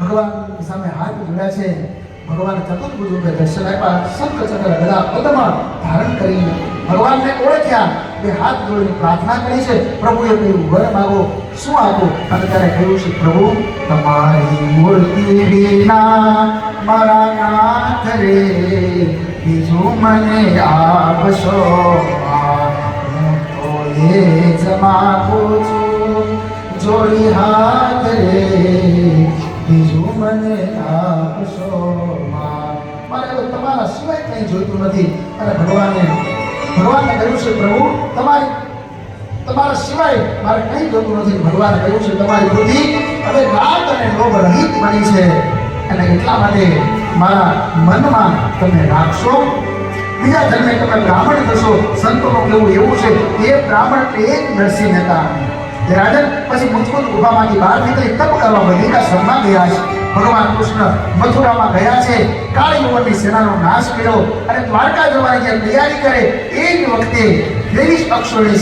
ભગવાનની સામે હાથ જોડ્યા છે. ભગવાન ચતુર્ભુજ રૂપે દર્શન આપ્યા. શંખ ચક્ર ગદા પદમાં ધારણ કરી ભગવાનને ઓળખ્યા બે હાથ જોડીને પ્રાર્થના કરી છે. પ્રભુએ કહ્યું, વર માગો, શું આપો? અને ત્યારે કહ્યું છે, પ્રભુ, તમારી મૂર્તિ વિના મારા નાથ રે. બીજું મને આપશો હું તો એ જ છું, જોડી હાથ રે. તમારા સિવાય કંઈ જોઈતું નથી. અને ભગવાને ભગવાનને કહ્યું છે, પ્રભુ, તમારી, તમારા સિવાય મારે કંઈ જોતું નથી. ભગવાને કહ્યું છે, તમારી બુદ્ધિ હવે રાગ અને લોભ રહિત બની છે. અને એટલા માટે મારા મનમાં તમે રાખશો. બીજા જન્મે તમે બ્રાહ્મણ થશો. સંતોનું કેવું એવું છે એ બ્રાહ્મણ એ નરસિંહ હતા. રાજન પછી મુજબૂત ગુફામાંથી બહાર નીકળી તપ કરવા બદ્રિકાશ્રમમાં ગયા છે. ભગવાન કૃષ્ણ મથુરામાં ગયા છે. કાળી યુવનની સેનાનો નાશ કર્યો અને દ્વારકા જવાની જે તૈયારી કરે, એ જ વખતે ત્રેવીસ અક્ષરોની